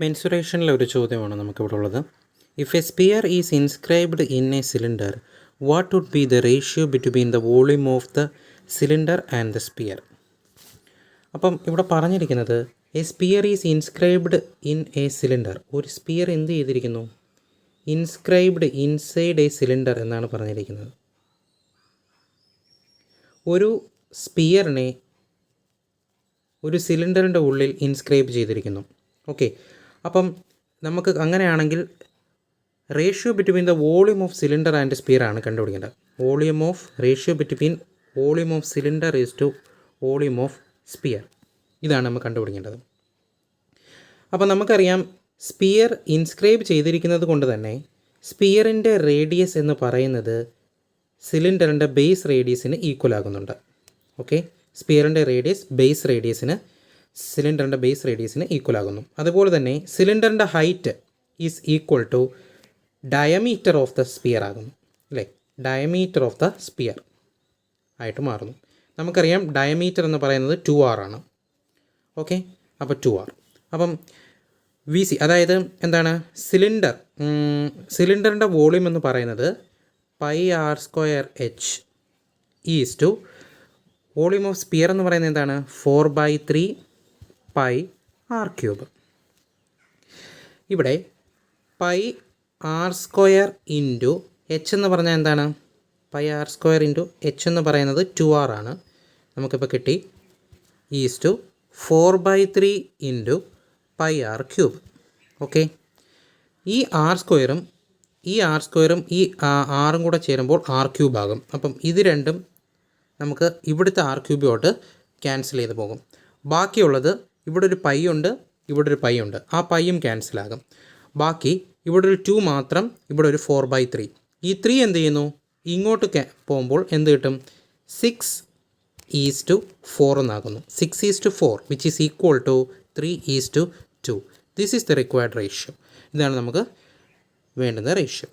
മെൻസുറേഷനിലെ ഒരു ചോദ്യമാണ് നമുക്കിവിടെ ഉള്ളത്. If a sphere is inscribed in a cylinder what would be the ratio between the volume of the cylinder and the sphere അപ്പം ഇവിടെ പറഞ്ഞിരിക്കുന്നത് a sphere is inscribed in a cylinder ഒരു sphere എന്ത് ചെയ്തിരിക്കുന്നു? ഇൻസ്ക്രൈബ്ഡ് ഇൻസൈഡ് എ സിലിണ്ടർ എന്നാണ് പറഞ്ഞിരിക്കുന്നത്. ഒരു സ്പിയറിനെ ഒരു സിലിണ്ടറിന്റെ ഉള്ളിൽ ഇൻസ്ക്രൈബ് ചെയ്തിരിക്കുന്നു. ഓക്കെ അപ്പം നമുക്ക് അങ്ങനെയാണെങ്കിൽ ratio between the volume of cylinder and sphere ആണ് കണ്ടുപിടിക്കേണ്ടത്. Volume of ratio between volume of cylinder is to volume of sphere ഇതാണ് നമ്മൾ കണ്ടുപിടിക്കേണ്ടത്. അപ്പോൾ നമുക്കറിയാം സ്പിയർ ഇൻസ്ക്രൈബ് ചെയ്തിരിക്കുന്നത് കൊണ്ട് തന്നെ സ്പിയറിന്റെ റേഡിയസ് എന്ന് പറയുന്നത് സിലിണ്ടറിന്റെ ബേസ് റേഡിയസിന് ഈക്വൽ ആകുന്നുണ്ട്. ഓക്കെ സ്പിയറിന്റെ റേഡിയസ് ബേസ് റേഡിയസിന് സിലിണ്ടറിന്റെ ബേസ് റേഡിയസിന് ഈക്വൽ ആകുന്നു അതുപോലെ തന്നെ സിലിണ്ടറിന്റെ height is equal to diameter of the sphere ആകുന്നു. അല്ലേ? ഡയമീറ്റർ ഓഫ് ദ സ്പിയർ ആയിട്ട് മാറുന്നു. നമുക്കറിയാം ഡയമീറ്റർ എന്ന് പറയുന്നത് ടു ആർ ആണ്. ഓക്കെ? അപ്പോൾ ടു ആർ. അപ്പം വി സി അതായത് എന്താണ്? സിലിണ്ടർ സിലിണ്ടറിന്റെ വോളിയം എന്ന് പറയുന്നത് pi R square H is to volume of sphere എന്ന് പറയുന്നത് എന്താണ്? Four by three pi R cube. ഇവിടെ pi R square into H എന്ന് പറഞ്ഞാൽ എന്താണ്? Pi R square into H എന്ന് പറയുന്നത് ടു ആർ ആണ്. നമുക്കിപ്പോൾ കിട്ടി. Is to four by three into pi R cube. Okay. ഈ ആർ സ്ക്വയറും ഈ ആർ സ്ക്വയറും ഈ ആറും കൂടെ ചേരുമ്പോൾ ആർ ക്യൂബ് ആകും. അപ്പം ഇത് രണ്ടും നമുക്ക് ഇവിടുത്തെ ആർ ക്യൂബിലോട്ട് ക്യാൻസൽ ചെയ്ത് പോകും. ബാക്കിയുള്ളത് ഇവിടെ ഒരു പൈ ഉണ്ട് ഇവിടെ ഒരു പൈ ഉണ്ട്. ആ പൈയും ക്യാൻസലാകും ബാക്കി ഇവിടെ ഒരു ടു മാത്രം ഇവിടെ ഒരു ഫോർ ബൈ ത്രീ ഈ ത്രീ എന്ത് ചെയ്യുന്നു? ഇങ്ങോട്ട് പോകുമ്പോൾ എന്ത് കിട്ടും? സിക്സ് ഈസ് ടു ഫോർ എന്നാകുന്നു. Six is to four which is equal to three is to two this is the required ratio ഇതാണ് നമുക്ക് വേണ്ടുന്ന റേഷ്യോ